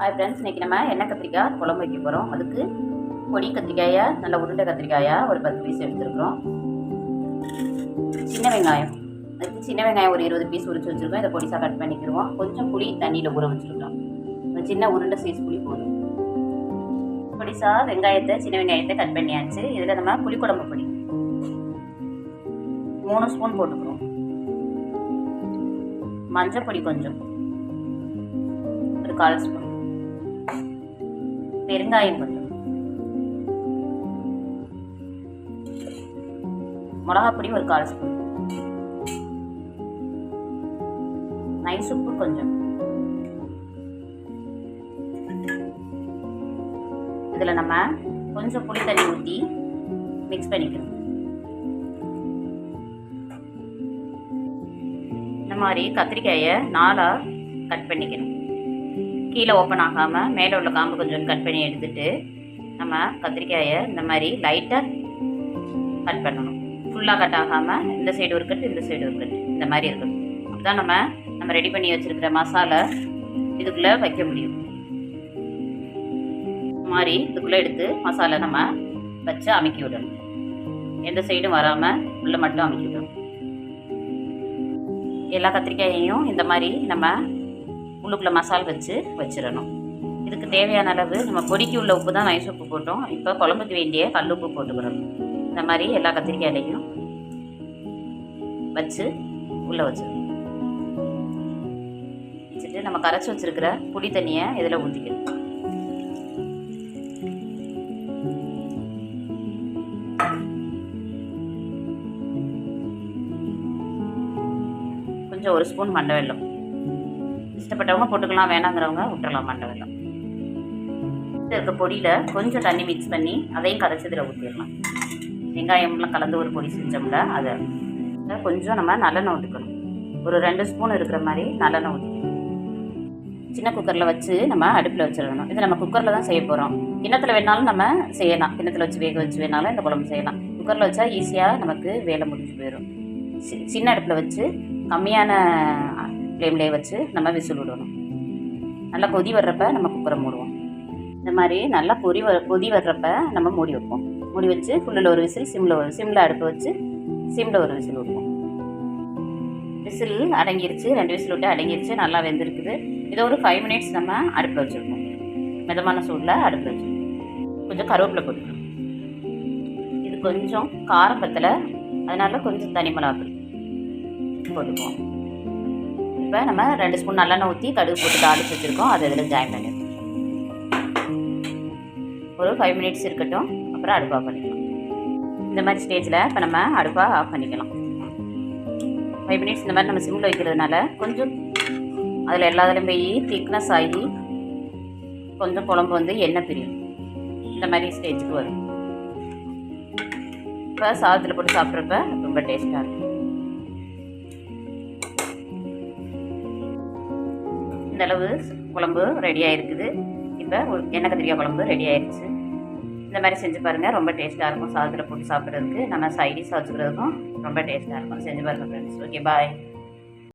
Hi friends இன்றைக்கி நம்ம எண்ணெய் கத்திரிக்காய் குழம்பு வைக்க போகிறோம் அதுக்கு பொடி கத்திரிக்காயை நல்ல உருண்டை கத்திரிக்காயா ஒரு பத்து பீஸ் எடுத்துருக்குறோம். சின்ன வெங்காயம். அதுக்கு சின்ன வெங்காயம் ஒரு இருபது பீஸ் உரிச்சு வச்சுருக்கோம். இதை பொடிசாக கட் பண்ணிக்கிடுவோம் கொஞ்சம் புளி தண்ணியில் ஊற வச்சுருக்கோம். ஒரு சின்ன உருண்டை சைஸ் புளி போதும். பொடிசாக வெங்காயத்தை சின்ன வெங்காயத்தை கட் பண்ணியாச்சு. இதில் நம்ம புளிக்குழம்பு பொடி. மூணு ஸ்பூன் போட்டுக்கிறோம். மஞ்சள் பொடி கொஞ்சம். ஒரு கால் ஸ்பூன் பெருங்காயம் கொஞ்சம் மிளகாப்பொடி ஒரு கால் ஸ்பூன். நைஸ் உப்பு கொஞ்சம். இதில் நம்ம கொஞ்சம் புளி தண்ணி ஊற்றி மிக்ஸ் பண்ணிக்கணும். இந்த மாதிரி கத்திரிக்காயை நாலாக கட் பண்ணிக்கணும். கீழே ஓப்பன் ஆகாமல் மேலே உள்ள காம்பு கொஞ்சம் கட் பண்ணி எடுத்துட்டு நம்ம கத்திரிக்காயை இந்த மாதிரி லைட்டாக கட் பண்ணணும். ஃபுல்லாக கட் ஆகாமல் இந்த சைடு ஒரு கட்டு இந்த சைடு ஒரு கட்டு இந்த மாதிரி இருக்கணும். அப்பதான் நம்ம நம்ம ரெடி பண்ணி வச்சுருக்கிற மசாலா இதுக்குள்ளே வைக்க முடியும். மாதிரி இதுக்குள்ளே எடுத்து மசாலா நம்ம வச்சு அமைக்கி விடணும். எந்த சைடும் வராமல் உள்ளே மட்டும் அமைக்கி விடணும். எல்லா கத்திரிக்காயையும் இந்த மாதிரி நம்ம உள்ளுக்குள்ளே மசால் வச்சு வச்சிடணும். இதுக்கு தேவையான அளவு நம்ம பொடிக்கு உள்ள உப்பு தான் நைஸ் உப்பு போட்டோம். இப்போ குழம்புக்கு வேண்டிய கல் உப்பு போட்டுக்கிறோம் இந்த மாதிரி எல்லா கத்திரிக்காயிலையும் வச்சு உள்ளே வச்சிடணும். வச்சுட்டு நம்ம கரைச்சி வச்சிருக்கிற புளி தண்ணியை இதில் ஊற்றிக்கணும் கொஞ்சம் ஒரு ஸ்பூன் மண்டை வெள்ளம் இஷ்டப்பட்டவங்க போட்டுக்கலாம் வேணாங்கிறவங்க விட்டுறலாம் மண்டை இது இருக்க பொடியில் கொஞ்சம் தண்ணி மிக்ஸ் பண்ணி அதையும் கரைச்சி இதில் ஊற்றிடலாம் வெங்காயம்லாம் கலந்து ஒரு பொடி செஞ்சோம்ல அதை கொஞ்சம் நம்ம நல்லெண்ணெய் ஊற்றிக்கணும் ஒரு ரெண்டு ஸ்பூன் இருக்கிற மாதிரி நல்லெண்ணெய் ஊற்றிக்கணும் சின்ன குக்கரில் வச்சு நம்ம அடுப்பில் வச்சிடணும். இது நம்ம குக்கரில் தான் செய்ய போகிறோம் கிண்ணத்தில் வேணாலும் நம்ம செய்யலாம். கிண்ணத்தில் வச்சு வேக வச்சு வேணாலும் இந்த குழம்பு செய்யலாம். குக்கரில் வச்சா ஈஸியாக நமக்கு வேலை முடிஞ்சு போயிடும். சி- சின்ன அடுப்பில் வச்சு கம்மியான ஃப்ளேம்லேயே வச்சு நம்ம விசில் விடணும். நல்லா கொதி வர்றப்ப நம்ம குக்கரை மூடுவோம். இந்த மாதிரி நல்லா கொதி வர கொதி வர்றப்ப நம்ம மூடி வைப்போம். மூடி வச்சு ஃபுல்லில் ஒரு விசில் சிம்மில் ஒரு சிம்மில் அடுப்பு வச்சு சிம்மில் ஒரு விசில் விடுவோம். விசில் அடங்கிருச்சு ரெண்டு விசில் விட்டு அடங்கிருச்சு நல்லா வெந்திருக்குது. இதை ஒரு ஃபைவ் மினிட்ஸ் நம்ம அடுப்பில் வச்சுருக்கோம் மிதமான சூடில் அடுப்பில் வச்சுருக்கோம் கொஞ்சம் கருவேப்பிலை போட்டுக்கணும் இது கொஞ்சம் காரம் பத்தலை கொஞ்சம் தனி மிளகாத்தூள் போட்டுக்குவோம். இப்போ நம்ம ரெண்டு ஸ்பூன் நல்லெண்ணெய் ஊற்றி கடுகு போட்டு தாளிச்சு வச்சுருக்கோம். அதை இதில் ஜாயின் பண்ணிடுவோம் ஒரு ஃபைவ் மினிட்ஸ் இருக்கட்டும். அப்புறம் அடுப்பாக பண்ணிக்கலாம். இந்த மாதிரி ஸ்டேஜில் இப்போ நம்ம அடுப்பாக ஆஃப் பண்ணிக்கலாம். ஃபைவ் மினிட்ஸ் இந்த மாதிரி நம்ம சிம்மில் வைக்கிறதுனால கொஞ்சம் அதில் எல்லா இதுலையும் போய் திக்னஸ் ஆகி கொஞ்சம் குழம்பு வந்து எண்ணெய் பிரியும். இந்த மாதிரி ஸ்டேஜுக்கு வரும். இப்போ சாதத்தில் போட்டு சாப்பிட்றப்ப ரொம்ப டேஸ்ட்டாக இருக்கும். இந்தளவு குழம்பு ரெடியாக இருக்குது இப்போ எண்ணெய் கத்திரிக்காய் குழம்பு ரெடி ஆயிடுச்சு இந்த மாதிரி செஞ்சு பாருங்கள் ரொம்ப டேஸ்ட்டாக இருக்கும். சாதத்தில் போட்டு சாப்பிட்றதுக்கு. நம்ம சைடிஷ் வச்சுக்கிறதுக்கும் ரொம்ப டேஸ்ட்டாக இருக்கும். செஞ்சு பாருங்கள் ஃப்ரெண்ட்ஸ் ஓகே பாய்